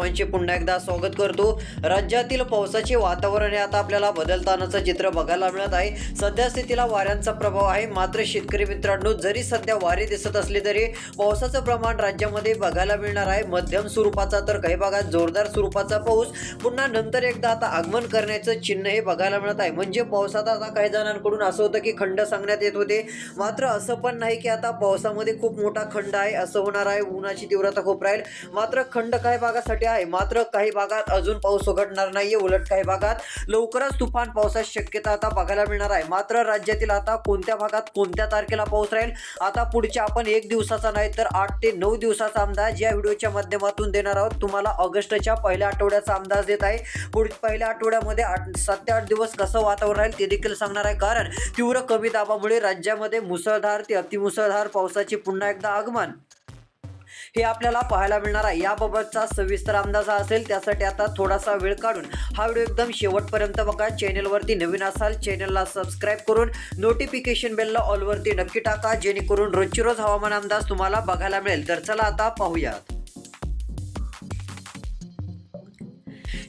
सर्वांचे पुन्हा एकदा स्वागत करतो. राज्यातील पावसाचे वातावरण हे आता आपल्याला बदलतानाचं चित्र बघायला मिळत आहे. सध्या स्थितीला वाऱ्यांचा प्रभाव आहे. मात्र शेतकरी मित्रांनो जरी सध्या वारे दिसत असले तरी पावसाचं प्रमाण राज्यामध्ये बघायला मिळणार आहे. मध्यम स्वरूपाचा तर काही भागात जोरदार स्वरूपाचा पाऊस. पुन्हा नंतर एकदा आता आगमन करण्याचं चिन्ह हे बघायला मिळत आहे. म्हणजे पावसात आता काही जणांकडून असं होतं की खंड सांगण्यात येत होते. मात्र असं पण नाही की आता पावसामध्ये खूप मोठा खंड आहे. असं होणार आहे. उन्हाची तीव्रता खूप राहील. मात्र खंड काही भागासाठी आहे. मात्र काही भागात अजून पाऊस उघडणार नाहीये. उलट काही भागात लवकरच तुफान पावसाची शक्यता आता बघायला मिळणार आहे. मात्र राज्यातील आता कोणत्या भागात कोणत्या तारखेला पाऊस राहील आता पुढच्या आपण एक दिवसाचा नाही तर आठ ते नऊ दिवसाचा अंदाज या व्हिडिओच्या माध्यमातून देणार आहोत. तुम्हाला ऑगस्टच्या पहिल्या आठवड्याचा अंदाज देत आहे. पुढच्या पहिल्या आठवड्यामध्ये आठ सात ते आठ दिवस कसं वातावरण राहील ते देखील सांगणार आहे. कारण तीव्र कमी दाबामुळे राज्यामध्ये मुसळधार ते अतिमुसळधार पावसाचे पुन्हा एकदा आगमन. हे आपल्याला पाहायला मिळणार आहे. याबाबतचा सविस्तर अंदाज हा असेल. त्यासाठी आता थोडासा वेळ काढून हा व्हिडिओ एकदम शेवटपर्यंत बघा. चॅनेलवरती नवीन असाल चॅनलला सबस्क्राईब करून नोटिफिकेशन बेलला ऑलवरती नक्की टाका. जेणेकरून रोजची रोज हवामान अंदाज तुम्हाला बघायला मिळेल. तर चला आता पाहूयात.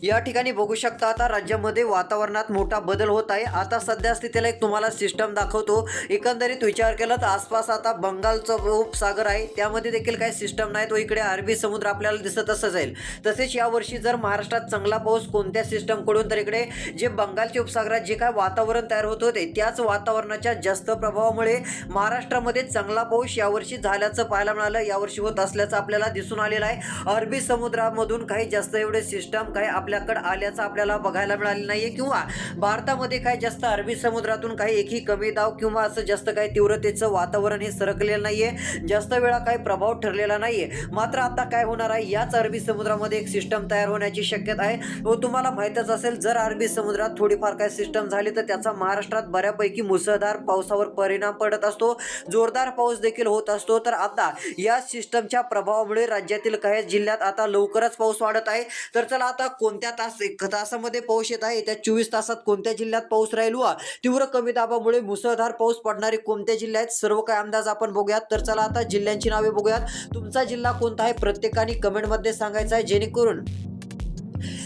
या ठिकाणी बघू शकता आता राज्यामध्ये वातावरणात मोठा बदल होत आहे. आता सध्या स्थितीला एक तुम्हाला सिस्टम दाखवतो. एकंदरीत विचार केला तर आसपास आता बंगालचा उपसागर आहे. त्यामध्ये देखील काही सिस्टम नाही. तो इकडे अरबी समुद्र आपल्याला दिसत असं जाईल. तसेच यावर्षी जर महाराष्ट्रात चांगला पाऊस कोणत्या सिस्टमकडून तर इकडे जे बंगालच्या उपसागरात जे काय वातावरण तयार होत होते त्याच वातावरणाच्या जास्त प्रभावामुळे महाराष्ट्रामध्ये चांगला पाऊस यावर्षी झाल्याचं पाहायला मिळालं. यावर्षी होत असल्याचं आपल्याला दिसून आलेलं आहे. अरबी समुद्रामधून काही जास्त एवढे सिस्टम काही आपल्याकडे आल्याचं आपल्याला बघायला मिळाले नाहीये किंवा भारतामध्ये काय जास्त अरबी समुद्रातून काही एकही कमी दाव किंवा असं जास्त काही तीव्रतेचं वातावरण हे सरकलेलं नाहीये जास्त वेळा काही प्रभाव ठरलेला नाहीये. मात्र आता काय होणार आहे? याच अरबी समुद्रामध्ये एक सिस्टम तयार होण्याची शक्यता आहे. व तुम्हाला माहीतच असेल जर अरबी समुद्रात थोडीफार काही सिस्टम झाली तर त्याचा महाराष्ट्रात बऱ्यापैकी मुसळधार पावसावर परिणाम पडत असतो. जोरदार पाऊस देखील होत असतो. तर आता या सिस्टमच्या प्रभावामुळे राज्यातील काही जिल्ह्यात आता लवकरच पाऊस वाढत आहे. तर चला आता कोणत्या तास तासामध्ये पाऊस येत आहे? त्या चोवीस तासात कोणत्या जिल्ह्यात पाऊस राहील? वा तीव्र कमी दाबामुळे मुसळधार पाऊस पडणारे कोणत्या जिल्हे आहेत? सर्व काही अंदाज आपण बघूयात. तर चला आता जिल्ह्यांची नावे बघूयात. तुमचा जिल्हा कोणता आहे? प्रत्येकाने कमेंटमध्ये सांगायचा आहे. जेणेकरून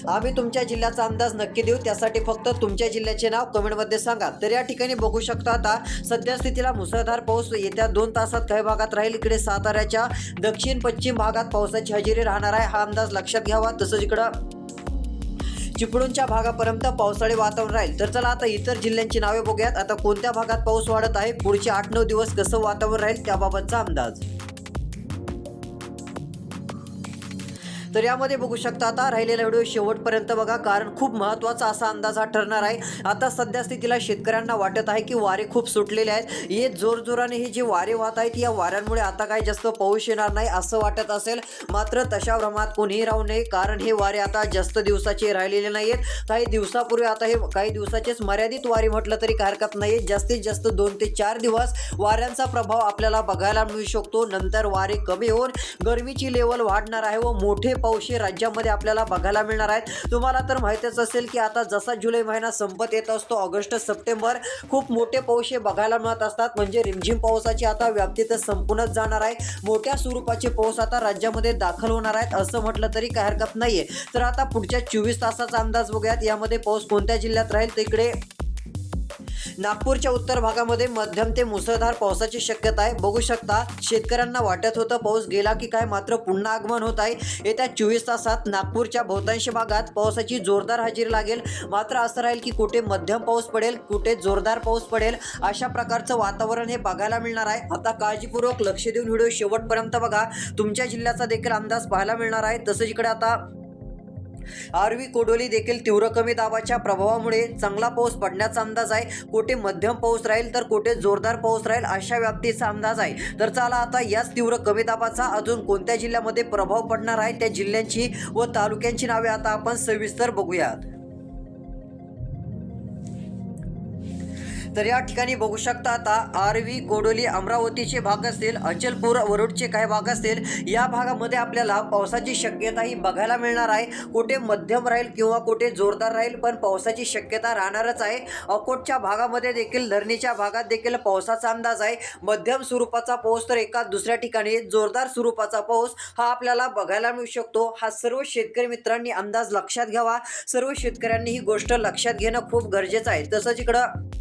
आम्ही तुमच्या जिल्ह्याचा अंदाज नक्की देऊ. त्यासाठी फक्त तुमच्या जिल्ह्याचे नाव कमेंटमध्ये सांगा. तर या ठिकाणी बघू शकता आता सध्या स्थितीला मुसळधार पाऊस येत्या दोन तासात काही भागात राहील. इकडे साताऱ्याच्या दक्षिण पश्चिम भागात पावसाची हजेरी राहणार आहे. हा अंदाज लक्षात घ्यावा. तसंच इकडं चिपळूणच्या भागापर्यंत पावसाळी वातावरण राहील. तर चला आता इतर जिल्ह्यांची नावे बघूयात. आता कोणत्या भागात पाऊस वाढत आहे? पुढचे आठ नऊ दिवस कसं वातावरण राहील त्याबाबतचा अंदाज. तर यामध्ये बघू शकता आता राहिलेला व्हिडिओ शेवटपर्यंत बघा कारण खूप महत्त्वाचा असा अंदाज हा ठरणार आहे. आता सध्या स्थितीला शेतकऱ्यांना वाटत आहे की वारे खूप सुटलेले आहेत. हे जोरजोराने हे जे वारे वाहत आहेत या वाऱ्यांमुळे आता काही जास्त पाऊस येणार नाही असं वाटत असेल. मात्र तशा भ्रमात कोणीही राहू नये कारण हे वारे आता जास्त दिवसाचे राहिलेले नाही आहेत काही दिवसापूर्वी आता हे काही दिवसाचेच मर्यादित वारे म्हटलं तरी काही हरकत नाही जास्तीत जास्त दोन ते चार दिवस वाऱ्यांचा प्रभाव आपल्याला बघायला मिळू शकतो. नंतर वारे कमी होऊन गरमीची लेवल वाढणार आहे व मोठे पाऊस राज्यामध्ये आपल्याला बघायला मिळणार आहेत. तुम्हाला तर माहितीच असेल की आता जसा जुलै महिना संपत येत असतो ऑगस्ट सप्टेंबर खूप मोठे पाऊस हे बघायला मिळत असतात. म्हणजे रिमझिम पावसाची आता व्याप्ती तर संपूनच जाणार आहे. मोठ्या स्वरूपाचे पाऊस आता राज्यामध्ये दाखल होणार आहेत असं म्हटलं तरी काही हरकत नाहीये. तर आता पुढच्या चोवीस तासाचा अंदाज बघूयात. यामध्ये पाऊस कोणत्या जिल्ह्यात राहील? तिकडे नागपूरच्या उत्तर भागामध्ये मध्यम ते मुसळधार पावसाची शक्यता आहे. बघू शकता शेतकऱ्यांना वाटत होतं पाऊस गेला की काय मात्र पुन्हा आगमन होत आहे. येत्या चोवीस तासात नागपूरच्या बहुतांश भागात पावसाची जोरदार हजेरी लागेल. मात्र असं राहील की कुठे मध्यम पाऊस पडेल कुठे जोरदार पाऊस पडेल अशा प्रकारचं वातावरण हे बघायला मिळणार आहे. आता काळजीपूर्वक लक्ष देऊन व्हिडिओ शेवटपर्यंत बघा. तुमच्या जिल्ह्याचा देखील अंदाज पाहायला मिळणार आहे. तसंच इकडे आता आरवी कोडोली देखील तीव्र कमी दाबाच्या प्रभावामुळे चांगला पाऊस पडण्याचा अंदाज आहे. कुठे मध्यम पाऊस राहील तर कुठे जोरदार पाऊस राहील अशा व्याप्तीचा अंदाज आहे. तर चला आता याच तीव्र कमी दाबाचा अजून कोणत्या जिल्ह्यामध्ये प्रभाव पडणार आहे त्या जिल्ह्यांची व तालुक्यांची नावे आता आपण सविस्तर बघूयात. तर या ठिकाणी बघू शकता आता आरवी कोडोली अमरावतीचे भाग असतील अचलपूर वरुडचे काही भाग असतील या भागामध्ये आपल्याला पावसाची शक्यता ही बघायला मिळणार आहे. कुठे मध्यम राहील किंवा कुठे जोरदार राहील पण पावसाची शक्यता राहणारच आहे. अकोटच्या भागामध्ये देखील धरणीच्या भागात देखील पावसाचा अंदाज आहे. मध्यम स्वरूपाचा पाऊस तर एका दुसऱ्या ठिकाणी जोरदार स्वरूपाचा पाऊस हा आपल्याला बघायला मिळू शकतो. हा सर्व शेतकरी मित्रांनी अंदाज लक्षात घ्यावा. सर्व शेतकऱ्यांनी ही गोष्ट लक्षात घेणं खूप गरजेचं आहे. तसंच इकडं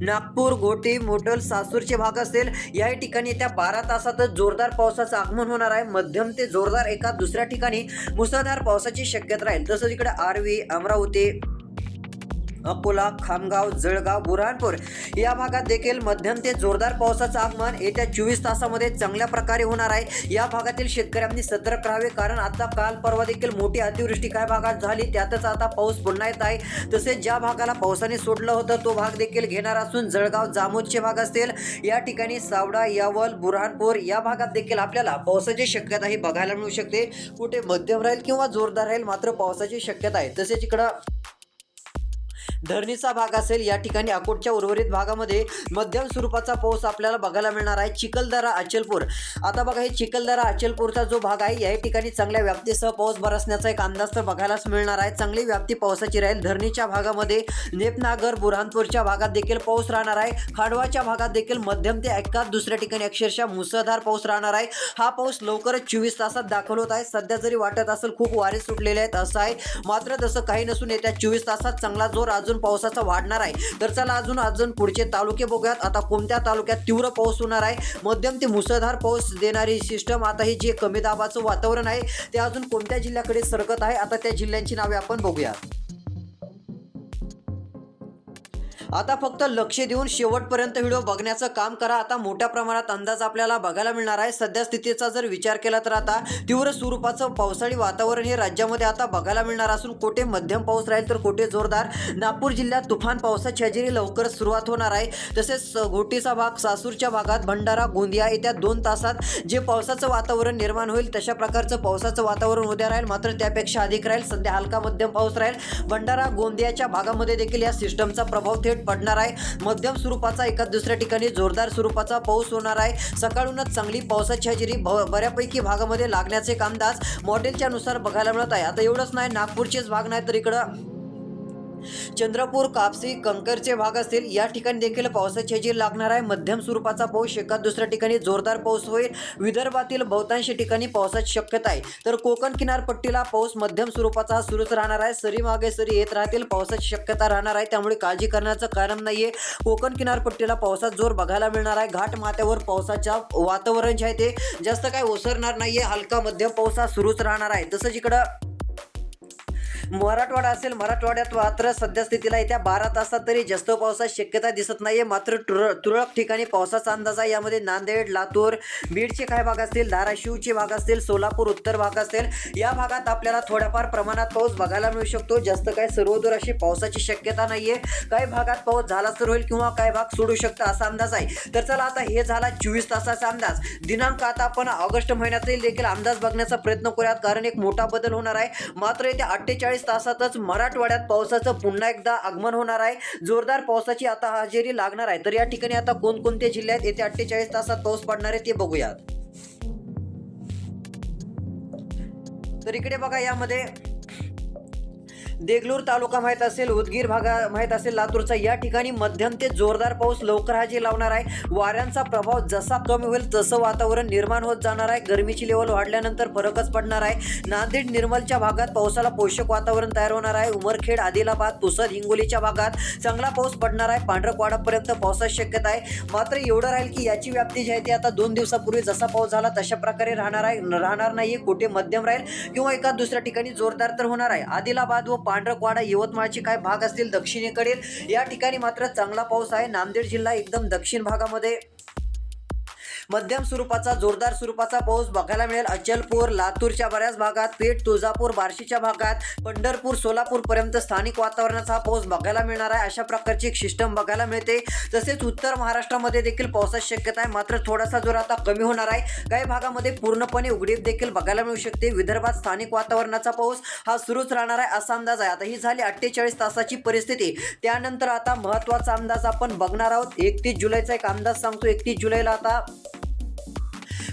नागपूर घोटी मोटल सासूरचे भाग असेल. या ठिकाणी येत्या बारा तासातच जोरदार पावसाचं आगमन होणार आहे. मध्यम ते जोरदार एका दुसऱ्या ठिकाणी मुसळधार पावसाची शक्यता राहील. तसंच इकडे आर्वी अमरावती अकोला खामगाव जळगाव बुरहानपूर या भागात देखील मध्यम ते जोरदार पावसाचं आगमन येत्या चोवीस तासामध्ये चांगल्या प्रकारे होणार आहे. या भागातील शेतकऱ्यांनी सतर्क राहावे कारण आता काल परवा देखील मोठी अतिवृष्टी काय भागात झाली त्यातच आता पाऊस पुन्हा येत आहे. तसेच ज्या भागाला पावसाने सोडलं होतं तो भाग देखील घेणार असून जळगाव जामोदचे भाग असतील. या ठिकाणी सावडा यावल बुरहानपूर या भागात देखील आपल्याला पावसाची शक्यता ही बघायला मिळू शकते. कुठे मध्यम राहील किंवा जोरदार राहील मात्र पावसाची शक्यता आहे. तसेच इकडं धरणीचा भाग असेल या ठिकाणी अकोटच्या उर्वरित भागामध्ये मध्यम स्वरूपाचा पाऊस आपल्याला बघायला मिळणार आहे. चिखलदरा अचलपूर. आता बघा हे चिखलदरा अचलपूरचा जो भाग आहे या ठिकाणी चांगल्या व्याप्तीसह पाऊस बरसण्याचा एक अंदाज तर बघायलाच मिळणार आहे. चांगली व्याप्ती पावसाची राहील. धरणीच्या भागामध्ये नेपनागर बुरहानपूरच्या भागात देखील पाऊस राहणार आहे. खांडवाच्या भागात देखील मध्यम ते एकाच दुसऱ्या ठिकाणी अक्षरशः मुसळधार पाऊस राहणार आहे. हा पाऊस लवकरच चोवीस तासात दाखल होत आहे. सध्या जरी वाटत असेल खूप वारे सुटलेले आहेत असं आहे. मात्र तसं काही नसून येत्या चोवीस तासात चांगला जोर अजून पावसाचा वाढणार आहे. तर चला अजून अजून पुढचे तालुके बघूयात. आता कोणत्या तालुक्यात तीव्र पाऊस होणार आहे? मध्यम ते मुसळधार पाऊस देणारी सिस्टम आता हे जे कमी दाबाचं वातावरण आहे ते अजून कोणत्या जिल्ह्याकडे सरकत आहे? आता त्या जिल्ह्यांची नावे आपण बघूया आता फक्त लक्ष देऊन शेवटपर्यंत व्हिडिओ बघण्याचं काम करा. आता मोठ्या प्रमाणात अंदाज आपल्याला बघायला मिळणार आहे. सध्या स्थितीचा जर विचार केला तर आता तीव्र स्वरूपाचं पावसाळी वातावरण हे राज्यामध्ये आता बघायला मिळणार असून कोठे मध्यम पाऊस राहील तर कोठे जोरदार. नागपूर जिल्ह्यात तुफान पावसाची हजेरी लवकरच सुरुवात होणार आहे. तसेच घोटीचा भाग सासूरच्या भागात भंडारा गोंदिया येत्या दोन तासात जे पावसाचं वातावरण निर्माण होईल तशा प्रकारचं पावसाचं वातावरण उद्या राहील. मात्र त्यापेक्षा अधिक राहील. सध्या हलका मध्यम पाऊस राहील. भंडारा गोंदियाच्या भागामध्ये देखील या सिस्टमचा प्रभाव थेट पडणार आहे. मध्यम स्वरूपाचा एका दुसऱ्या ठिकाणी जोरदार स्वरूपाचा पाऊस होणार आहे. सकाळूनच चांगली पावसाची हजेरी बऱ्यापैकी भागामध्ये लागण्याचे एक अंदाज मॉडेलच्या नुसार बघायला मिळत आहे. आता एवढंच नाही नागपूरचेच भाग नाही तर इकडं चंद्रपूर कापसी कंकरचे भाग असतील. या ठिकाणी देखील पावसाची हजेरी लागणार आहे. मध्यम स्वरूपाचा पाऊस एका दुसऱ्या ठिकाणी जोरदार पाऊस होईल. विदर्भातील बहुतांश ठिकाणी पावसाची शक्यता आहे. तर कोकण किनारपट्टीला पाऊस मध्यम स्वरूपाचा हा सुरूच राहणार आहे. सरी मागे सरी येत राहतील. पावसाची शक्यता राहणार आहे. त्यामुळे काळजी करण्याचं कारण नाहीये. कोकण किनारपट्टीला पावसात जोर बघायला मिळणार आहे. घाट माथ्यावर पावसाच्या वातावरण जे आहे ते जास्त काय ओसरणार नाहीये. हलका मध्यम पाऊस हा सुरूच राहणार आहे. तसंच इकडं मराठवाडा असेल मराठवाड्यात मात्र सध्या स्थितीला येत्या बारा तासात तरी जास्त पावसाची शक्यता दिसत नाहीये. मात्र तुरळक तुरळक ठिकाणी पावसाचा अंदाज आहे. यामध्ये नांदेड लातूर बीडचे काही भाग असतील धाराशिवचे भाग असतील सोलापूर उत्तर भाग असेल या भागात आपल्याला थोड्याफार प्रमाणात पाऊस बघायला मिळू शकतो. जास्त काय सर्वदूर अशी पावसाची शक्यता नाहीये. काही भागात पाऊस झाला तर होईल किंवा काही भाग सोडू शकता असा अंदाज आहे. तर चला आता हे झाला चोवीस तासाचा अंदाज. दिनांक आता आपण ऑगस्ट महिन्यातील देखील अंदाज बघण्याचा प्रयत्न करूयात. कारण एक मोठा बदल होणार आहे. मात्र येत्या अठ्ठेचाळीस तासातच मराठवाड्यात पावसाचं पुन्हा एकदा आगमन होणार आहे. जोरदार पावसाची आता हजेरी लागणार आहे. तर या ठिकाणी आता कोणकोणत्या जिल्ह्यात येत्या अठ्ठेचाळीस तासात पाऊस पडणार आहे ते बघूयात. तर इकडे बघा यामध्ये देगलूर तालुका माहीत असेल उदगीर भागा माहीत असेल लातूरचा या ठिकाणी मध्यम ते जोरदार पाऊस लवकर हजेरी लावणार आहे. वाऱ्यांचा प्रभाव जसा कमी होईल तसं वातावरण निर्माण होत जाणार आहे. गरमीची लेवल वाढल्यानंतर फरकच पडणार आहे. नांदेड निर्मलच्या भागात पावसाला पोषक वातावरण तयार होणार आहे. उमरखेड आदिलाबाद पुसद हिंगोलीच्या भागात चांगला पाऊस पडणार आहे. पांढरकवाडापर्यंत पावसाची शक्यता आहे. मात्र एवढं राहील की याची व्याप्ती जी आहे ती आता दोन दिवसापूर्वी जसा पाऊस झाला तशा प्रकारे राहणार आहे. राहणार नाही कुठे मध्यम राहील किंवा एका दुसऱ्या ठिकाणी जोरदार तर होणार आहे. आदिलाबाद व पांढरकवाडा यवतमाळचे काय भाग असतील दक्षिणेकडील? या ठिकाणी मात्र चांगला पाऊस आहे. नांदेड जिल्हा एकदम दक्षिण भागामध्ये. मध्यम स्वरूपाचा जोरदार स्वरूपाचा पाऊस बघायला मिळेल. अचलपूर लातूरच्या बऱ्याच भागात पेठ तुळजापूर बार्शीच्या भागात पंढरपूर सोलापूर पर्यंत स्थानिक वातावरणाचा हा पाऊस बघायला मिळणार आहे. अशा प्रकारची एक सिस्टम बघायला मिळते. तसेच उत्तर महाराष्ट्रामध्ये देखील पावसाची शक्यता आहे. मात्र थोडासा जोर आता कमी होणार आहे. काही भागामध्ये पूर्णपणे उघडीप देखील बघायला मिळू शकते. विदर्भात स्थानिक वातावरणाचा पाऊस हा सुरूच राहणार आहे असा अंदाज आहे. आता ही झाली अठ्ठेचाळीस तासाची परिस्थिती. त्यानंतर आता महत्त्वाचा अंदाज आपण बघणार आहोत. एकतीस जुलैचा एक अंदाज सांगतो. एकतीस जुलैला आता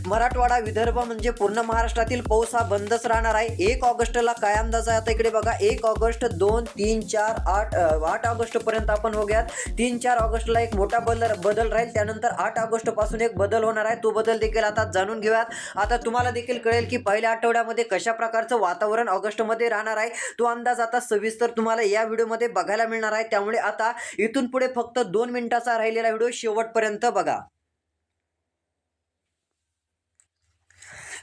मराठवाडा विदर्भ म्हणजे पूर्ण महाराष्ट्रातील पाऊस हा बंदच राहणार आहे. एक ऑगस्टला काय अंदाज आहे? आता इकडे बघा. एक ऑगस्ट दोन तीन चार आठ आठ ऑगस्ट पर्यंत आपण बघूयात. तीन चार ऑगस्टला एक मोठा बदल बदल राहील. त्यानंतर आठ ऑगस्टपासून एक बदल होणार आहे. तो बदल देखील आता जाणून घेऊयात. आता तुम्हाला देखील कळेल की पहिल्या आठवड्यामध्ये कशा प्रकारचं वातावरण ऑगस्टमध्ये राहणार आहे? तो अंदाज आता सविस्तर तुम्हाला या व्हिडिओमध्ये बघायला मिळणार आहे. त्यामुळे आता इथून पुढे फक्त दोन मिनिटाचा राहिलेला व्हिडिओ शेवटपर्यंत बघा.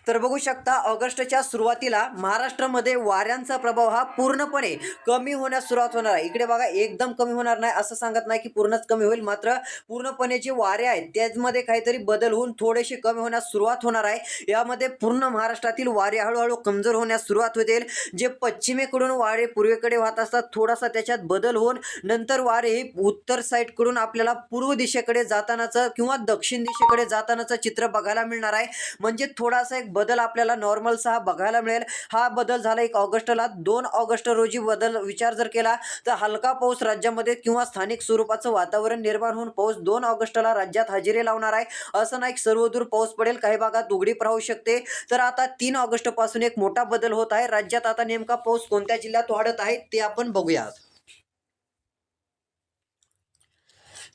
तर बघू शकता ऑगस्टच्या सुरुवातीला महाराष्ट्रामध्ये वाऱ्यांचा प्रभाव हा पूर्णपणे कमी होण्यास सुरुवात होणार आहे. इकडे बघा एकदम कमी होणार नाही असं सांगत नाही की पूर्णच कमी होईल मात्र पूर्णपणे जे वारे आहेत त्यामध्ये काहीतरी बदल होऊन थोडेसे कमी होण्यास सुरुवात होणार आहे. यामध्ये पूर्ण महाराष्ट्रातील वारे हळूहळू कमजोर होण्यास सुरुवात होतील जे पश्चिमेकडून वारे पूर्वेकडे वाहत असतात थोडासा त्याच्यात बदल होऊन नंतर वारे हे उत्तर साईडकडून आपल्याला पूर्व दिशेकडे जातानाचं किंवा दक्षिण दिशेकडे जातानाचं चित्र बघायला मिळणार आहे. म्हणजे थोडासा एक बदल आपल्याला नॉर्मलचा हा बघायला मिळेल. हा बदल झाला एक ऑगस्टला. दोन ऑगस्ट रोजी बदल विचार जर केला तर हलका पाऊस राज्यामध्ये किंवा स्थानिक स्वरूपाचं वातावरण निर्माण होऊन पाऊस दोन ऑगस्टला राज्यात हजेरी लावणार आहे. असं नाही सर्वदूर पाऊस पडेल काही भागात उघडीप राहू शकते. तर आता तीन ऑगस्टपासून एक मोठा बदल होत आहे. राज्यात आता नेमका पाऊस कोणत्या जिल्ह्यात वाढत आहे ते आपण बघूया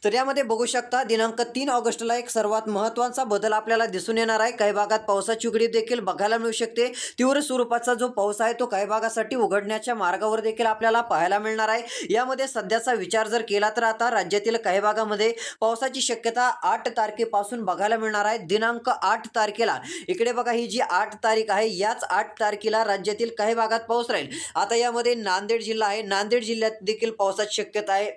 तर यामध्ये बघू शकता दिनांक तीन ऑगस्टला एक सर्वात महत्त्वाचा बदल आपल्याला दिसून येणार आहे. काही भागात पावसाची उघडीप देखील बघायला मिळू शकते. तीव्र स्वरूपाचा जो पाऊस आहे तो काही भागासाठी उघडण्याच्या मार्गावर देखील आपल्याला पाहायला मिळणार आहे. यामध्ये सध्याचा विचार जर केला तर आता राज्यातील काही भागामध्ये पावसाची शक्यता आठ तारखेपासून बघायला मिळणार आहे. दिनांक आठ तारखेला इकडे बघा ही जी आठ तारीख आहे याच आठ तारखेला राज्यातील काही भागात पाऊस राहील. आता यामध्ये नांदेड जिल्हा आहे. नांदेड जिल्ह्यात देखील पावसाची शक्यता आहे.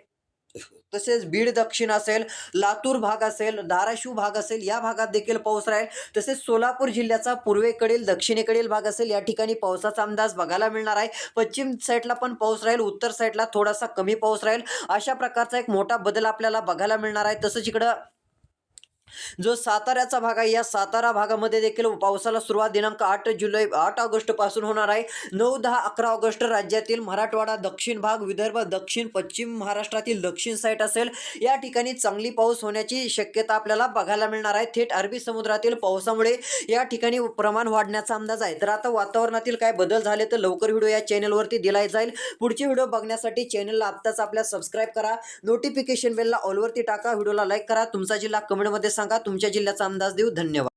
तसेच बीड दक्षिण असेल लातूर भाग असेल धाराशिव भाग असेल या भागात देखील पाऊस राहील. तसेच सोलापूर जिल्ह्याचा पूर्वेकडील दक्षिणेकडील भाग असेल या ठिकाणी पावसाचा अंदाज बघायला मिळणार आहे. पश्चिम साईडला पण पाऊस राहील उत्तर साईडला थोडासा कमी पाऊस राहील. अशा प्रकारचा एक मोठा बदल आपल्याला बघायला मिळणार आहे. तसंच इकडं जो साताऱ्याचा भाग आहे या सातारा भागामध्ये देखील पावसाला सुरुवात दिनांक आठ जुलै आठ ऑगस्टपासून होणार आहे. नऊ दहा अकरा ऑगस्ट राज्यातील मराठवाडा दक्षिण भाग विदर्भ दक्षिण पश्चिम महाराष्ट्रातील दक्षिण साईड असेल. या ठिकाणी चांगली पाऊस होण्याची शक्यता आपल्याला बघायला मिळणार आहे. थेट अरबी समुद्रातील पावसामुळे या ठिकाणी प्रमाण वाढण्याचा अंदाज आहे. तर आता वातावरणातील काय बदल झाले तर लवकर व्हिडिओ या चॅनलवरती दिला जाईल. पुढचे व्हिडिओ बघण्यासाठी चॅनलला आत्ताच आपल्या सबस्क्राईब करा. नोटिफिकेशन बेलला ऑलवरती टाका. व्हिडिओला लाईक करा. तुमचा जिल्हा कमेंटमध्ये सांगा. तुमच्या जिल्ह्याचा अंदाज देऊ. धन्यवाद.